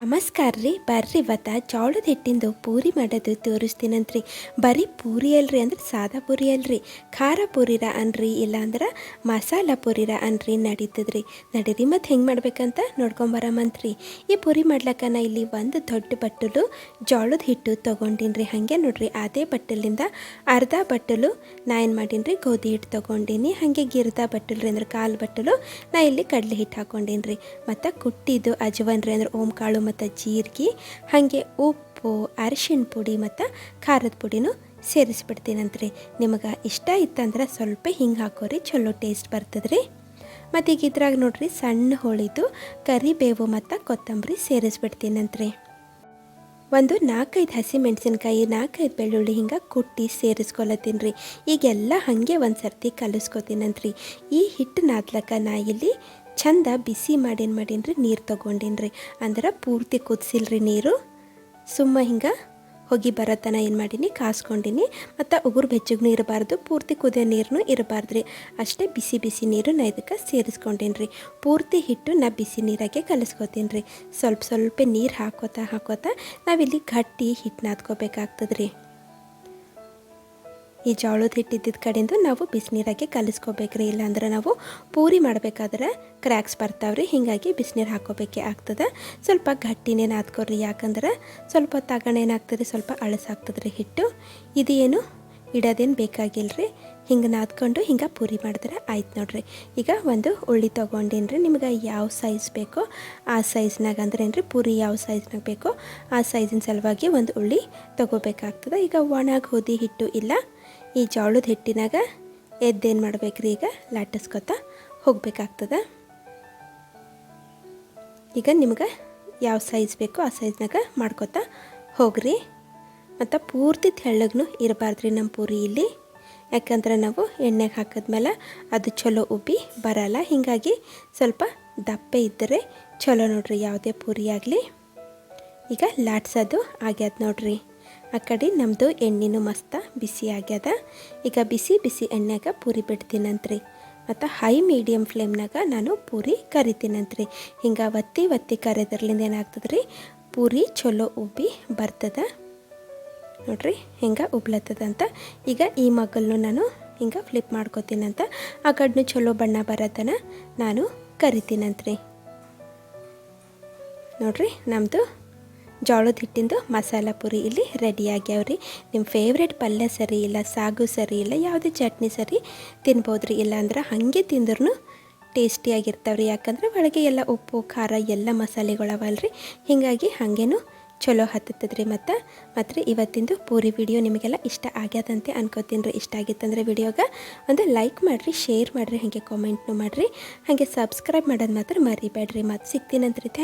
ನಮಸ್ಕಾರ ರೀ. ಬರ್ರಿ ಇವತ್ತ ಜೋಳದ ಹಿಟ್ಟಿಂದು ಪೂರಿ ಮಾಡೋದು ತೋರಿಸ್ತೀನಂತ್ರಿ. ಬರೀ ಪೂರಿ ಅಲ್ರಿ ಅಂದ್ರೆ ಸಾದಾ ಪೂರಿ ಅಲ್ರಿ. ಖಾರ ಪೂರಿರ ಅನ್ರಿ ಇಲ್ಲ ಅಂದ್ರೆ ಮಸಾಲ ಪೂರಿರ ಅನ್ರಿ ನಡೀತದ್ರಿ. ನಡೀರಿ ಮತ್ತು ಹೆಂಗೆ ಮಾಡ್ಬೇಕಂತ ನೋಡ್ಕೊಂಬರಮಂತ್ರಿ ಈ ಪೂರಿ ಮಾಡ್ಲಕ್ಕ ನಾ ಇಲ್ಲಿ ಒಂದು ದೊಡ್ಡ ಬಟ್ಟಲು ಜೋಳದ ಹಿಟ್ಟು ತೊಗೊಂಡಿನ್ರಿ. ಹಾಗೆ ನೋಡ್ರಿ, ಅದೇ ಬಟ್ಟಲಿಂದ ಅರ್ಧ ಬಟ್ಟಲು ನಾ ಏನು ಮಾಡೀನಿ ಗೋಧಿ ಹಿಟ್ಟು ತಗೊಂಡಿನಿ. ಹಾಗೆ ಗಿರ್ದ ಬಟ್ಟಲ್ರಿ ಅಂದ್ರೆ ಕಾಲು ಬಟ್ಟಲು ನಾ ಇಲ್ಲಿ ಕಡಲೆ ಹಿಟ್ಟು ಹಾಕೊಂಡಿನ್ರಿ. ರೀ ಮತ್ತು ಕುಟ್ಟಿದ್ದು ಅಜವನ್ ರೀ ಅಂದ್ರೆ ಓಂ ಕಾಳು ಮತ್ತು ಜೀರಿಗೆ, ಹಾಗೆ ಉಪ್ಪು ಅರಿಶಿಣ ಪುಡಿ ಮತ್ತು ಖಾರದ ಪುಡಿನೂ ಸೇರಿಸ್ಬಿಡ್ತೀನಂತ್ರಿ ನಿಮಗೆ ಇಷ್ಟ ಇತ್ತಂದ್ರೆ ಸ್ವಲ್ಪ ಹಿಂಗೆ ಹಾಕೋರಿ, ಚಲೋ ಟೇಸ್ಟ್ ಬರ್ತದ್ರಿ. ಮತ್ತು ಈಗ ಇದ್ರಾಗ ನೋಡ್ರಿ, ಸಣ್ಣ ಹೋಳಿದು, ಕರಿಬೇವು ಮತ್ತು ಕೊತ್ತಂಬರಿ ಸೇರಿಸ್ಬಿಡ್ತೀನಂತ್ರಿ ಒಂದು ನಾಲ್ಕೈದು ಹಸಿ ಮೆಣಸಿನ್ಕಾಯಿ ನಾಲ್ಕೈದು ಬೆಳ್ಳುಳ್ಳಿ ಹಿಂಗೆ ಕುಟ್ಟಿ ಸೇರಿಸ್ಕೊಳತ್ತೀನಿ ರೀ ಈಗೆಲ್ಲ ಹಾಗೆ ಒಂದು ಸರ್ತಿ ಕಲಿಸ್ಕೊತೀನಂತ್ರಿ ಈ ಹಿಟ್ಟು ನಾದ್ಲಕ್ಕ ನಾ ಇಲ್ಲಿ ಚಂದ ಬಿಸಿ ಮಾಡೇನು ಮಾಡೀನಿ ನೀರು ತೊಗೊಂಡೇನ್ರಿ. ಅಂದ್ರೆ ಪೂರ್ತಿ ಕುದಿಸಿಲ್ರಿ ನೀರು. ಸುಮ್ಮ ಹಿಂಗೆ ಹೋಗಿ ಬರೋತನ ಏನು ಮಾಡೀನಿ, ಕಾಸ್ಕೊಂಡಿನಿ. ಮತ್ತು ಉಗುರು ಬೆಚ್ಚಗೂ ಇರಬಾರ್ದು, ಪೂರ್ತಿ ಕುದಿಯೋ ನೀರನ್ನು ಇರಬಾರ್ದು ರೀ ಅಷ್ಟೇ ಬಿಸಿ ಬಿಸಿ ನೀರು ನಾ ಇದಕ್ಕೆ ಸೇರಿಸ್ಕೊಂಡೇನಿ ರೀ ಪೂರ್ತಿ ಹಿಟ್ಟು ನಾ ಬಿಸಿ ನೀರಾಗೆ ಕಲಿಸ್ಕೊತೀನಿ ರೀ ಸ್ವಲ್ಪ ಸ್ವಲ್ಪ ನೀರು ಹಾಕೋತಾ ಹಾಕೋತಾ ನಾವಿಲ್ಲಿ ಗಟ್ಟಿ ಹಿಟ್ಟು ನಾದ್ಕೋಬೇಕಾಗ್ತದೆ ರೀ ಈ ಜೋಳದ ಹಿಟ್ಟಿದ್ದ ಕಡೆಯಿಂದ ನಾವು ಬಿಸಿನೀರಾಗೆ ಕಲಿಸ್ಕೋಬೇಕ್ರಿ. ಇಲ್ಲಾಂದ್ರೆ ನಾವು ಪೂರಿ ಮಾಡಬೇಕಾದ್ರೆ ಕ್ರ್ಯಾಕ್ಸ್ ಬರ್ತಾವ್ರಿ. ಹೀಗಾಗಿ ಬಿಸಿನೀರು ಹಾಕೋಬೇಕೇ ಆಗ್ತದೆ. ಸ್ವಲ್ಪ ಗಟ್ಟಿನೇ ನಾದ್ಕೋರಿ ಯಾಕಂದ್ರೆ ಸ್ವಲ್ಪ ತಗಣೇನಾಗ್ತದೆ ಸ್ವಲ್ಪ ಅಳಸಾಗ್ತದೆ ರೀ ಹಿಟ್ಟು. ಇದು ಏನು ಇಡೋದೇನು ಬೇಕಾಗಿಲ್ಲ ರೀ ಹಿಂಗೆ ನಾದ್ಕೊಂಡು ಹಿಂಗೆ ಪೂರಿ ಮಾಡಿದ್ರೆ ಆಯ್ತು ನೋಡ್ರಿ. ಈಗ ಒಂದು ಉಳ್ಳಿ ತೊಗೊಂಡೇನ್ರಿ? ನಿಮ್ಗೆ ಯಾವ ಸೈಜ್ ಬೇಕೋ ಆ ಸೈಜ್ನಾಗ ಅಂದ್ರೆ ರೀ ಪೂರಿ ಯಾವ ಸೈಜ್ನಾಗ ಬೇಕೋ ಆ ಸೈಜಿನ ಸಲುವಾಗಿ ಒಂದು ಉಳ್ಳಿ ತೊಗೋಬೇಕಾಗ್ತದೆ. ಈಗ ಒಣ ಗೋಧಿ ಹಿಟ್ಟು ಇಲ್ಲ. ಈ ಜೋಳದ ಹಿಟ್ಟಿನಾಗ ಎದ್ದೇನು ಮಾಡ್ಬೇಕ್ರಿ ಈಗ? ಲಾಟಿಸ್ಕೊತ ಹೋಗ್ಬೇಕಾಗ್ತದೆ. ಈಗ ನಿಮ್ಗೆ ಯಾವ ಸೈಜ್ ಬೇಕೋ ಆ ಸೈಜ್ನಾಗ ಮಾಡ್ಕೊತಾ ಹೋಗ್ರಿ. ಮತ್ತು ಪೂರ್ತಿ ತೆಳ್ಳಗೂ ಇರಬಾರ್ದ್ರಿ ನಮ್ಮ ಪೂರಿ ಇಲ್ಲಿ. ಯಾಕಂದ್ರೆ ನಾವು ಎಣ್ಣೆಗೆ ಹಾಕಿದ್ಮೇಲೆ ಅದು ಚಲೋ ಉಬ್ಬಿ ಬರಲ್ಲ. ಹೀಗಾಗಿ ಸ್ವಲ್ಪ ದಪ್ಪೆ ಇದ್ದರೆ ಚಲೋ ನೋಡ್ರಿ ಯಾವುದೇ ಪೂರಿ ಆಗಲಿ. ಈಗ ಲಾಟ್ಸೋದು ಆಗ್ಯದ ನೋಡ್ರಿ. ಆ ಕಡೆ ನಮ್ಮದು ಎಣ್ಣೆನೂ ಮಸ್ತ ಬಿಸಿ ಆಗ್ಯದ. ಈಗ ಬಿಸಿ ಬಿಸಿ ಎಣ್ಣೆಗೆ ಪೂರಿ ಬಿಡ್ತೀನಂತ್ರಿ. ಮತ್ತು ಹೈ ಮೀಡಿಯಮ್ ಫ್ಲೇಮ್ನಾಗ ನಾನು ಪೂರಿ ಕರಿತೀನಂತ್ರಿ. ಹಿಂಗೆ ಒತ್ತಿ ಒತ್ತಿ ಕರೆದ್ರಲಿಂದ ಏನಾಗ್ತದೆ ರೀ ಪೂರಿ ಚಲೋ ಉಬ್ಬಿ ಬರ್ತದ. ನೋಡ್ರಿ, ಹಿಂಗೆ ಉಬ್ಲತ್ತದಂತ. ಈಗ ಈ ಮಗಲ್ನು ನಾನು ಹಿಂಗೆ ಫ್ಲಿಪ್ ಮಾಡ್ಕೋತೀನಂತ. ಆ ಕಡ್ನು ಚಲೋ ಬಣ್ಣ ಬರತನ ನಾನು ಕರಿತೀನಂತ್ರಿ. ನೋಡ್ರಿ ನಮ್ಮದು ಜೋಳದ ಹಿಟ್ಟಿಂದು ಮಸಾಲ ಪುರಿ ಇಲ್ಲಿ ರೆಡಿ ಆಗ್ಯಾವ್ರಿ. ನಿಮ್ಮ ಫೇವ್ರೆಟ್ ಪಲ್ಯ ಸರಿ ಇಲ್ಲ, ಸಾಗು ಸರಿ ಇಲ್ಲ, ಯಾವುದೇ ಚಟ್ನಿ ಸರಿ ತಿನ್ಬೋದು ರೀ ಇಲ್ಲಾಂದ್ರೆ ಹಾಗೆ ತಿಂದ್ರೂ ಟೇಸ್ಟಿಯಾಗಿರ್ತಾವ್ರಿ ಯಾಕಂದ್ರೆ ಒಳಗೆ ಎಲ್ಲ ಉಪ್ಪು, ಖಾರ, ಎಲ್ಲ ಮಸಾಲೆಗಳವಲ್ರಿ ಹೀಗಾಗಿ ಹಾಗೇನು ಚಲೋ ಹತ್ತದ ರೀ ಮತ್ತು ಮತ್ತು ಇವತ್ತಿಂದು ಪೂರಿ ವಿಡಿಯೋ ನಿಮಗೆಲ್ಲ ಇಷ್ಟ ಆಗ್ಯದಂತೆ ಅನ್ಕೋತೀನಿ ರೀ. ಇಷ್ಟ ಆಗಿತ್ತಂದ್ರೆ ವಿಡಿಯೋಗೆ ಒಂದು ಲೈಕ್ ಮಾಡಿರಿ ಶೇರ್ ಮಾಡಿರಿ, ಹಾಗೆ ಕಾಮೆಂಟ್ನು ಮಾಡಿರಿ. ಹಾಗೆ ಸಬ್ಸ್ಕ್ರೈಬ್ ಮಾಡೋದು ಮಾತ್ರ ಮರಿಬೇಡ್ರಿ ಮತ್ತು ಸಿಗ್ತೀನಂತ್ರಿ